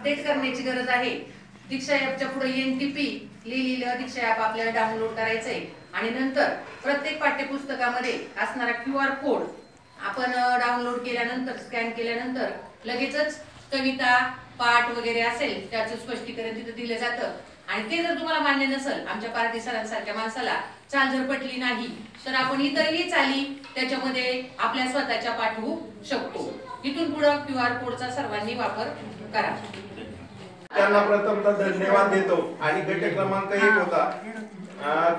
Update करण्याची गरज आहे. दीक्षा ॲपच्या पुढे एन टी पी लिहिलेलं दीक्षा ॲप आपल्याला डाउनलोड करायचंय. आणि नंतर प्रत्येक पाठ्यपुस्तकामध्ये असणारा क्यू आर कोड आपण डाउनलोड केल्यानंतर स्कॅन केल्यानंतर लगेचच कविता पाठ वगैरे असेल त्याचं स्पष्टीकरण तिथं दिलं जातं. आणि ते जर तुम्हाला मान्य नसेल आमच्या पार्टी सरांसारख्या माणसाला चाल जर पटली नाही तर आपण इतरही चाली त्याच्यामध्ये आपल्या स्वतःच्या पाठवू शकतो. इथून पुढं क्यू आर कोडचा सर्वांनी वापर करा. त्यांना प्रथमतः धन्यवाद देतो. आणि गट क्रमांक एक होता.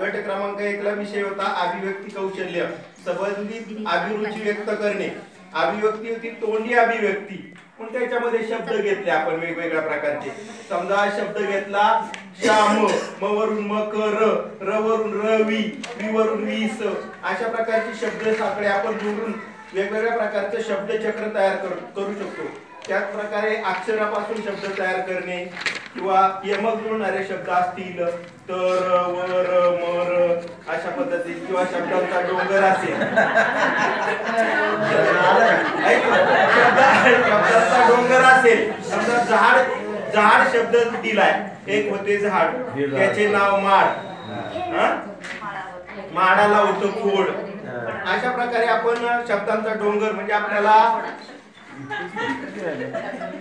गट क्रमांक एक ला विषय होता अभिव्यक्ती कौशल्य. संबंधित अभिरुची व्यक्त करणे. अभिव्यक्ती होती तोंडी अभिव्यक्ती. पण त्याच्यामध्ये शब्द घेतले आपण वेगवेगळ्या प्रकारचे? समजा शब्द घेतला श्याम म वरून म क र वरून रवी वी वरून वीस. अशा प्रकारचे शब्द साखळे आपण जोडून वेगवेगळ्या प्रकारचे शब्द चक्र तयार करू करू शकतो. त्याच प्रकारे अक्षरापासून शब्द तयार करणे किंवा यमक जुळणारे शब्द असतील तर वर मर अशा पद्धतीत किंवा शब्दांचा डोंगर असेल. शब्दांचा डोंगर असेल. समजा झाड झाड शब्द दिलाय. एक होते झाड त्याचे नाव माड. माडाला होतं खोड. अशा प्रकारे आपण शब्दांचा डोंगर म्हणजे आपल्याला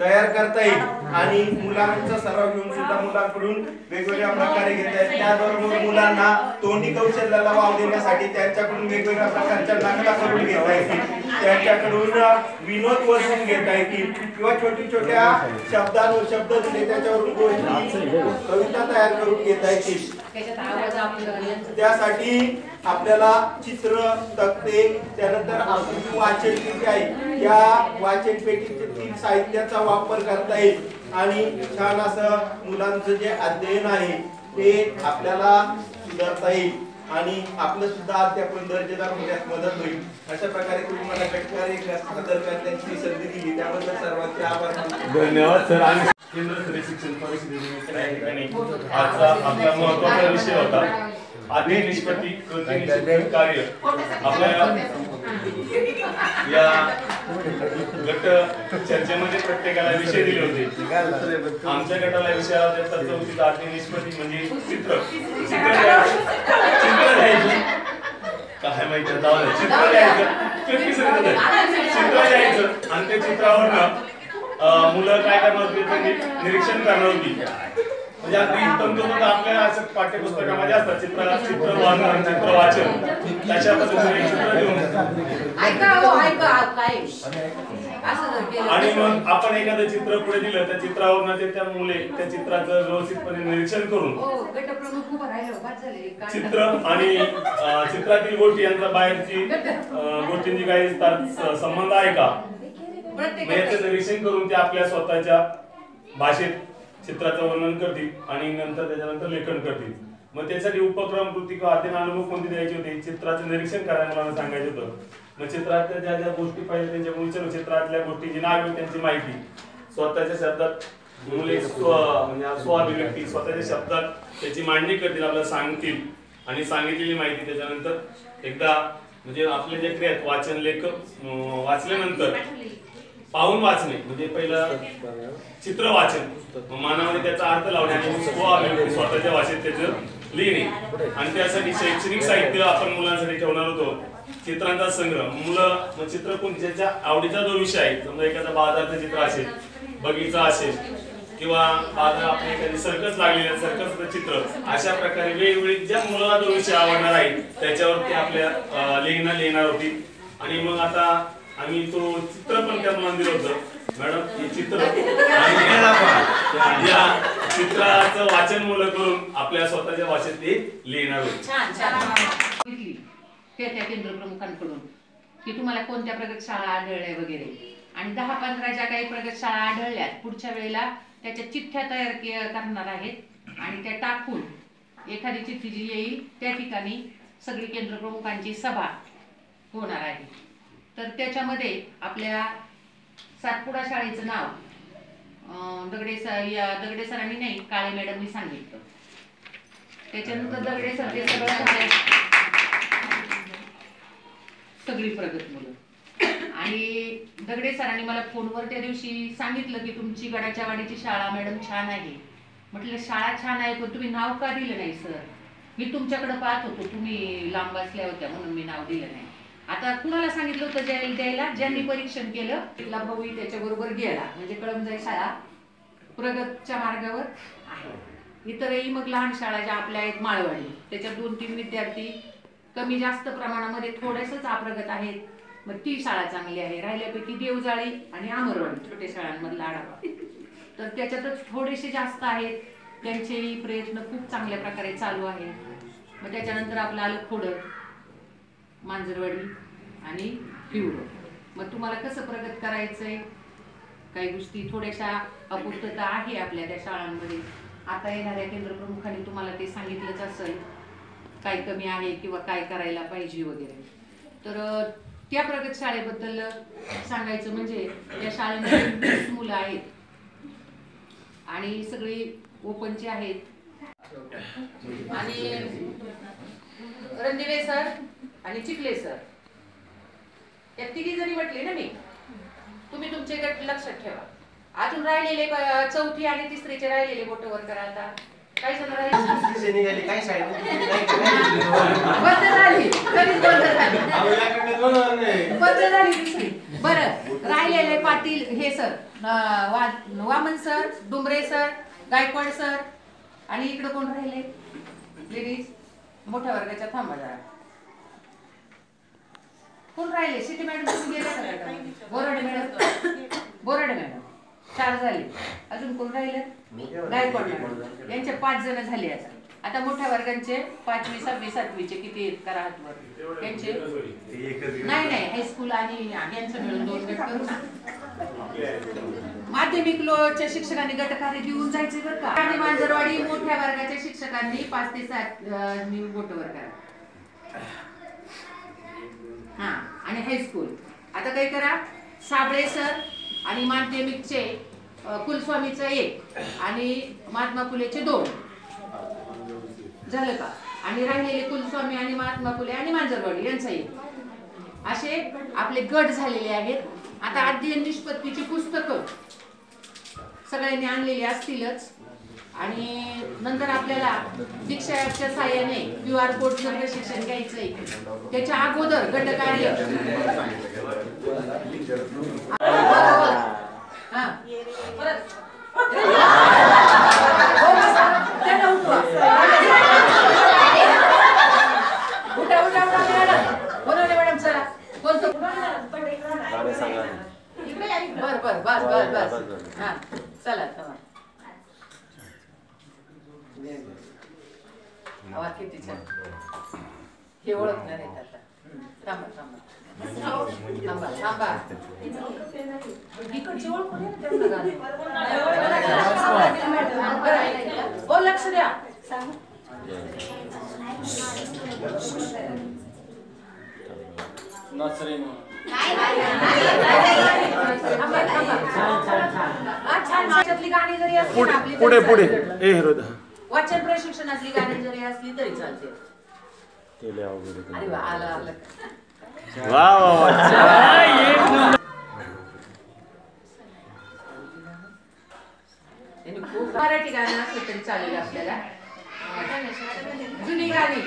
तयार करता येईल. आणि मुलांचा सराव घेऊन सुद्धा मुलांकडून वेगवेगळ्या प्रकारे घेता येईल. त्याबरोबर मुलांना तोंडी कौशल्याला वाव देण्यासाठी त्यांच्याकडून वेगवेगळ्या प्रकारच्या नकला करून घेता येतील. त्यांच्याकडून विनोद वसून घेता येतील. किंवा छोटी छोट्या शब्दांवर शब्द दिले त्याच्यावरून गोष्टी कविता तयार करून घेता येतील. त्यासाठी आपल्याला चित्र तक्ते त्यानंतर आपली जी वाचन पेटी आहे या वाचन पेटीतील साहित्याचा वापर करता येईल. आणि छान असं मुलांचं जे अध्ययन आहे ते आपल्याला सुधारता येईल. आणि आपलं सुद्धा अध्यापन दर्जेदार होण्यास मदत होईल. अशा प्रकारे तुम्ही मला कटकारे सादर करण्याची संधी दिली. त्याबद्दल सर्वांचे आभार. धन्यवाद सर. आणि केंद्र शिक्षण आजचा आपला महत्त्वाचा विषय होता. आधी निष्पत्ती कृती कार्य. आपल्या या गट चर्चेमध्ये प्रत्येकाला विषय दिले होते. आमच्या गटाला विषय आला त्याचा चौथीचा आधी निष्पत्ती म्हणजे चित्र. चित्र द्यायचं चित्र द्यायचं काय माहिती. चित्र द्यायचं चित्र चित्र द्यायचं आणि त्या चित्रावरनं अं, मुलं काय करणार होती? त्यांनी निरीक्षण करणार होती. म्हणजे अगदी तंतोतंत आपल्या असं पाठ्यपुस्तकामध्ये असतात चित्र चित्र वर्णन चित्र वाचन. पद्धतीने चित्र देऊन हो आणि मग आपण एखादं चित्र पुढे दिलं त्या चित्रावरनं ते त्या मुले त्या चित्राचं व्यवस्थितपणे निरीक्षण करून हो चित्र आणि चित्रातील गोष्टी यांचा बाहेरची गोष्टींची काही तार- संबंध आहे का? मग याचं प्रत्येक निरीक्षण करून ते आपल्या स्वतःच्या भाषेत चित्राचं वर्णन करतील आणि नंतर त्याच्यानंतर लेखन करतील. मग त्यासाठी उपक्रम कृती किंवा अध्ययन अनुभव कोणते द्यायचे होते? चित्राचं निरीक्षण करायला मला सांगायचं होतं. मग चित्रातल्या ज्या ज्या गोष्टी पाहिजे त्यांच्या विचारू. चित्रातल्या गोष्टींची नावे त्यांची माहिती. स्वतःच्या शब्दात मुले स्व म्हणजे स्वाभिव्यक्ती स्वतःच्या शब्दात त्याची मांडणी करतील आपल्याला सांगतील. आणि सांगितलेली माहिती त्याच्यानंतर एकदा म्हणजे आपले जे क्रिया आहेत, वाचन लेख अं, वाचल्यानंतर पाहून वाचणे म्हणजे पहिलं चित्र वाचन. मानामध्ये त्याचा अर्थ लावणे आणि स्वतःच्या भाषेत त्याचं लिहिणे. आणि त्यासाठी शैक्षणिक साहित्य आपण मुलांसाठी ठेवणार होतो. चित्रांचा संग्रह. मुलं मग चित्र कोण ज्याच्या आवडीचा जो विषय आहे समजा एखादा बाजारचं चित्र असेल बगीचा असेल किंवा बाजार आपली एखादी सर्कस लागलेलं सर्कस सर्कसचं चित्र अशा प्रकारे वेगवेगळी ज्या मुलाला जो विषय आवडणार आहे त्याच्यावरती आपल्या अं, लिहिणं लिहिणार होती. आणि मग आता आम्ही तो चित्र पण त्या दिलं होतं. मॅडम हे चित्र आणि या चित्राचं वाचन मुलं करून आपल्या स्वतःच्या भाषेत ते लिहिणार त्या केंद्र प्रमुखांकडून की तुम्हाला कोणत्या प्रगतशाळा आढळल्या वगैरे. आणि दहा पंधरा ज्या काही प्रगतशाळा आढळल्यात पुढच्या वेळेला त्याच्या चिठ्ठ्या तयार करणार आहेत. आणि त्या टाकून एखादी चिठ्ठी जी येईल त्या ठिकाणी सगळी केंद्र प्रमुखांची सभा होणार आहे. तर त्याच्यामध्ये आपल्या सातपुडा शाळेचं नाव दगडे सर या दगडे सरांनी नाही काळे मॅडमनी सांगितलं. त्याच्यानंतर दगडे सर ते सगळं झालं सगळी प्रगत मुलं. आणि दगडे सरांनी मला फोनवर त्या दिवशी सांगितलं की तुमची गडाच्या वाडीची शाळा मॅडम छान आहे. म्हटलं शाळा छान आहे पण तुम्ही नाव का दिलं नाही सर? मी तुमच्याकडे पाहत होतो तुम्ही लांब बसल्या होत्या म्हणून मी नाव दिलं नाही. आता कुणाला सांगितलं होतं द्यायला द्यायला? ज्यांनी परीक्षण केलं तिथला भाऊही त्याच्याबरोबर गेला. म्हणजे कळमजाई शाळा प्रगतच्या मार्गावर आहे. इतरही मग लहान शाळा ज्या आपल्या आहेत माळवाडी त्याच्यात दोन तीन विद्यार्थी कमी जास्त प्रमाणामध्ये थोडेसच अप्रगत आहेत. मग ती शाळा चांगली आहे. राहिल्यापैकी देवजाळी आणि आमरवण छोट्या शाळांमधला आढावा. तर त्याच्यातच थोडेसे जास्त आहेत. त्यांचेही प्रयत्न खूप चांगल्या प्रकारे चालू आहेत. मग त्याच्यानंतर आपलं आलं खोडं. मांजरवाडी आणि हिवरं मग तुम्हाला कसं प्रगत करायचं आहे काही गोष्टी थोड्याशा अपूर्तता आहे आपल्या त्या शाळांमध्ये. आता येणाऱ्या केंद्रप्रमुखांनी तुम्हाला ते सांगितलंच असेल. काय कमी आहे किंवा काय करायला पाहिजे वगैरे. तर त्या प्रगत शाळेबद्दल सांगायचं म्हणजे या शाळेमध्ये मुलं आहेत. आणि सगळी ओपनचे आहेत. आणि रणदिवे सर आणि चिखले सर. या तिघी जरी म्हटले ना मी? तुम्ही तुमचे गट लक्षात ठेवा. अजून राहिलेले चौथी आणि तिसरीचे राहिलेले बोट वर करा आता. काय जण राहिले? काय बंद झाली. कधीच बंद झाली. बंद झाली बरं राहिलेले पाटील हे sir. Waman sir Dumbre sir Gaikwad sir. आणि इकडे कोण राहिले? लेडीज मोठ्या वर्गाच्या थांबा जरा. कोण राहिले? सिटी मॅडम तुम्ही गेल्या का गटामध्ये? बोराडे मॅडम. बोराडे मॅडम. चार झाले. अजून कोण राहिले? गायकवाड मॅडम. यांचे पाच जण झाले आता आता मोठ्या वर्गांचे पाचवी सहावी सातवीचे किती आहेत? करा हातवर. त्यांचे. नाही नाही. हायस्कूल आणि यांचं मिळून दोन गट करू. माध्यमिक लोच्या शिक्षकांनी गटकार्य घेऊन जायचे बरं का? आणि मांजरवाडी मोठ्या वर्गाच्या शिक्षकांनी पाच ते सात अं, नि- बोटवर करा. हा आणि हायस्कूल आता काय करा? साबळे सर आणि माध्यमिकचे कुलस्वामीचं एक आणि महात्मा फुलेचे दोन. झालं का? आणि राहिलेले कुलस्वामी आणि महात्मा फुले आणि मांजरवाडी यांचा एक. असे आपले गट झालेले आहेत. आता अध्ययन निष्पत्तीची पुस्तकं सगळ्यांनी आणलेली असतीलच. आणि नंतर आपल्याला दीक्षा ॲपच्या साह्याने क्यू आर कोडचं प्रशिक्षण घ्यायचंय त्याच्या अगोदर गटकार्य हा. परत. हो, बसा. त्यांना उठवा. उठा, उठा, उठा, मॅडम. बोलवले मॅडम चला कोणतं गाणं सांगा. बर बर बस बस बस हा चला चला आवाज किती छान हे ओळखणार आहेत आता थांबा थांबा. थांबा थांबा. इकडचे ओळखून ये ना त्यांना गाणं. बरं. हो लक्ष द्या. हा, गाणी जरी असली पुढे पुढे हृदय वाचन प्रशिक्षणातली गाणी जरी असली तरी चालते. केले अवघड वा वा वा खूप मराठी गाणं असलं तरी चालेल आपल्याला. जुनी गाणी.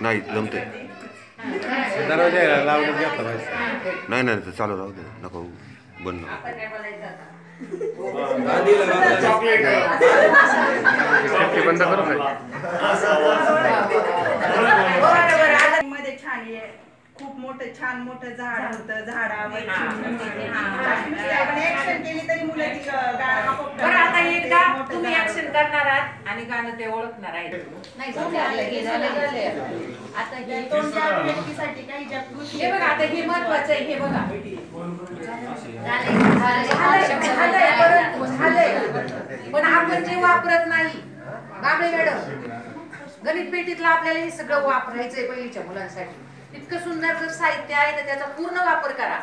नाही जमते. नाही नाही ते चालू राहू दे. नको बंद. बंद करू मध्ये छान आहे खूप मोठं छान मोठं झाड होतं झाडावर हा. ऍक्शन केली तरी बरं आता एकदा तुम्ही. ऍक्शन करणार आहात आणि गाणं ते ओळखणार आहेत. नाही झालं, झालं, हे झालं, झालं. आता हे तोंडी अभिव्यक्तीसाठी काही ज्या गोष्टी हे बघा आता हे महत्वाचं आहे हे बघा झालंय, परंतु म्हणजे वापरत नाही. बाबळे मॅडम गणित पेटीतलं आपल्याला हे सगळं वापरायचंय पहिलीच्या मुलांसाठी. इतकं सुंदर जर साहित्य आहे तर त्याचा पूर्ण वापर करा.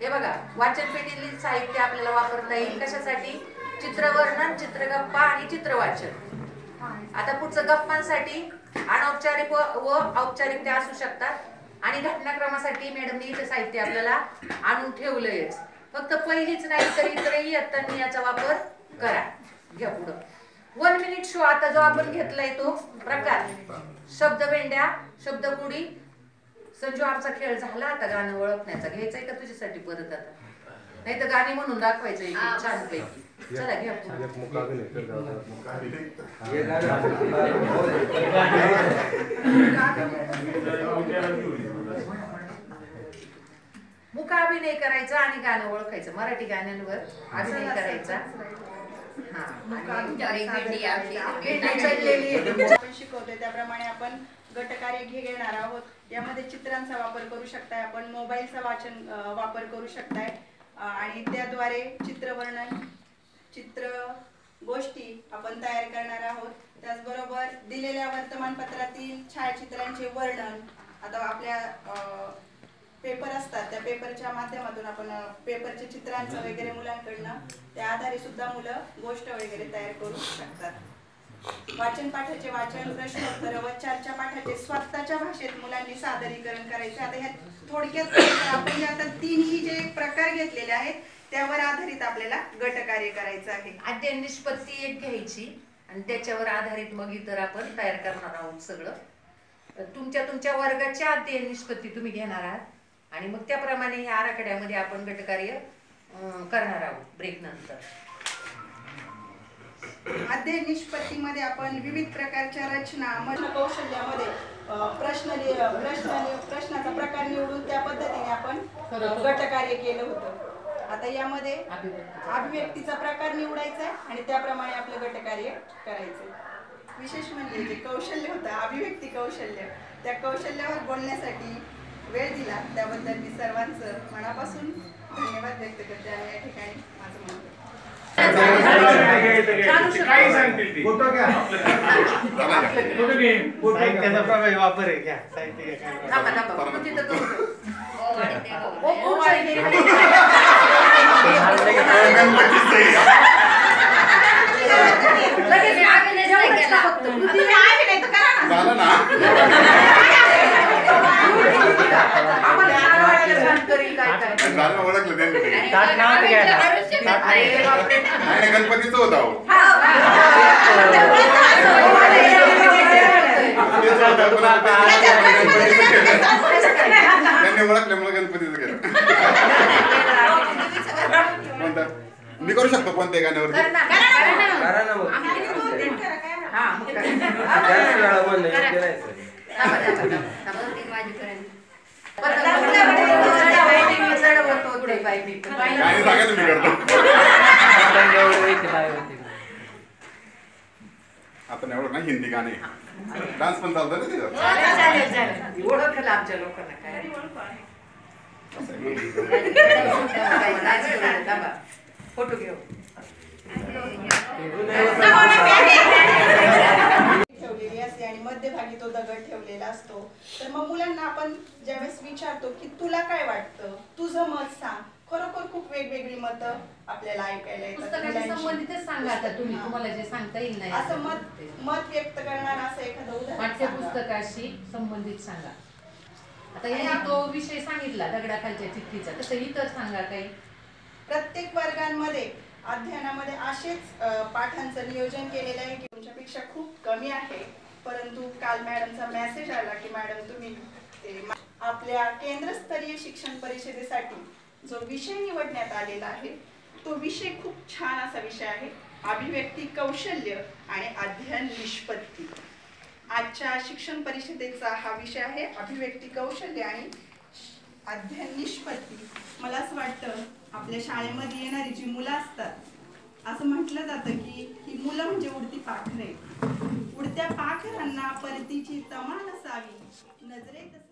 हे बघा वाचन पेटीतली साहित्य आपल्याला वापरता येईल. कशासाठी? चित्रवर्णन चित्रगप्पा आणि चित्रवाचन. आता पुढचं गप्पांसाठी अनौपचारिक व औपचारिक त्या असू शकतात. आणि घटनाक्रमासाठी मॅडमने इथं साहित्य आपल्याला आणून ठेवलंयच. फक्त पहिलीच नाही तर इतरही याचा वापर करा. घ्या पुढं. वन मिनिट शो आता जो आपण घेतलाय तो प्रकार. शब्द भेंड्या शब्दकुडी संजू आमचा खेळ झाला आता गाणं ओळखण्याचा. घ्यायचंय का तुझ्यासाठी परत आता? नाही तर गाणी म्हणून दाखवायचं छान पैकी चला घ्या पुढं. मुका अभिनय करायचा आणि गाणं ओळखायचं. मराठी गाण्यांवर अभिनय करायचा. आपण शिकवतोय त्याप्रमाणे आपण गटकार्य घेणार आहोत. यामध्ये चित्रांचा वापर करू शकताय आपण मोबाईलचा वाचन वापर करू शकताय. आणि त्याद्वारे चित्रवर्णन चित्र गोष्टी आपण तयार करणार आहोत. त्याचबरोबर दिलेल्या वर्तमानपत्रातील छायाचित्रांचे वर्णन आता आपल्या पेपर असतात त्या पेपरच्या माध्यमातून आपण पेपरच्या चित्रांचं वगैरे मुलांकडनं त्या आधारे सुद्धा मुलं गोष्ट वगैरे तयार करू शकतात. वाचन पाठाचे वाचन प्रश्नोत्तर व चर्चा पाठाचे स्वतःच्या भाषेत मुलांनी सादरीकरण करायचे. आता ह्या थोडक्यात आपण आता तीनही जे प्रकार घेतलेले आहेत त्यावर आधारित आपल्याला गट कार्य करायचं आहे. अध्ययन निष्पत्ती एक घ्यायची आणि त्याच्यावर आधारित मग इतर आपण तयार करणार आहोत सगळं. तुमच्या तुमच्या वर्गाची अध्ययन निष्पत्ती तुम्ही घेणार आहात. आणि मग त्याप्रमाणे ह्या आराखड्यामध्ये आपण गटकार्य करणार आहोत ब्रेक नंतर. अध्ययन निष्पत्तीमध्ये आपण विविध प्रकारच्या रचना मन कौशल्यामध्ये प्रश्न प्रश्न प्रश्नाचा प्रकार निवडून त्या पद्धतीने आपण गटकार्य केलं होतं. आता यामध्ये अभिव्यक्ती अभिव्यक्तीचा प्रकार निवडायचा आहे आणि त्याप्रमाणे आपलं गटकार्य करायचं विशेष म्हणजे जे कौशल्य होतं अभिव्यक्ती कौशल्य त्या कौशल्यावर बोलण्यासाठी वेळ दिला त्याबद्दल मी सर्वांचं मनापासून धन्यवाद व्यक्त करते आणि या ठिकाणी माझं म्हणणं चालू शकतो. काही सांगतील ती फोटो घ्या साहित्याचा प्रभावी वापर आहे घ्या साहित्य घ्या काय थांबा, थांबा. मग तिथं करू दे. ओ, ओ, आहे. लगेच एवढंच का फक्त? तुम्ही आहे नाही तर करा ना झालं ना ओळखलं त्यांनी. ताट नाव घ्यायला ताट. नाही नाही, गणपतीचं होतं अहो. तेच होतं, पण आता त्यांनी गणपतीचं केलं. त्यांनी ओळखल्यामुळे गणपतीचं केलं मी करू शकतो कोणत्याही गाण्यावरती कर ना, मग. हा. जास्त वेळा बोलणं. योग्य नाही. आपण एवढं ना हिंदी गाणे. डान्स पण चालतं ना तिथं चालेल. ओळखलं आमच्या लोकांना काय. फोटो घेऊ ठेवलेली असते आणि मध्यभागी तो दगड ठेवलेला असतो. तर मग मुलांना आपण ज्यावेळेस विचारतो की तुला काय वाटतं? तुझं मत सांग. खरोखर खूप वेगवेगळी मतं आपल्याला ऐकायला येतात सांगा आता तुम्ही. तुम्हाला जे सांगता येईल नाही असं मत मत व्यक्त करणार असं एखादं उदाहरण सांगा. पाठ्यपुस्तकाशी संबंधित सांगा. आता यांनी तो विषय सांगितला दगडाखालच्या चिठ्ठीचा. तसं इतर सांगा काही. प्रत्येक वर्गांमध्ये अध्ययनामध्ये असेच पाठांचं नियोजन केलेलं आहे की तुमच्यापेक्षा खूप कमी आहे. परंतु काल मॅडमचा मेसेज आला की मॅडम तुम्ही आपल्या केंद्रस्तरीय शिक्षण परिषदेसाठी जो विषय निवडण्यात आलेला आहे तो विषय खूप छान असा विषय आहे. अभिव्यक्ती कौशल्य आणि अध्ययन निष्पत्ती. आजच्या शिक्षण परिषदेचा हा विषय आहे अभिव्यक्ती कौशल्य आणि अध्ययन निष्पत्ती. मला असं वाटतं आपल्या शाळेमध्ये येणारी जी मुलं असतात असं म्हटलं जातं की ही मुलं म्हणजे उडती पाखरे. उडत्या पाखरांना परतीची तमा असावी. नजरेत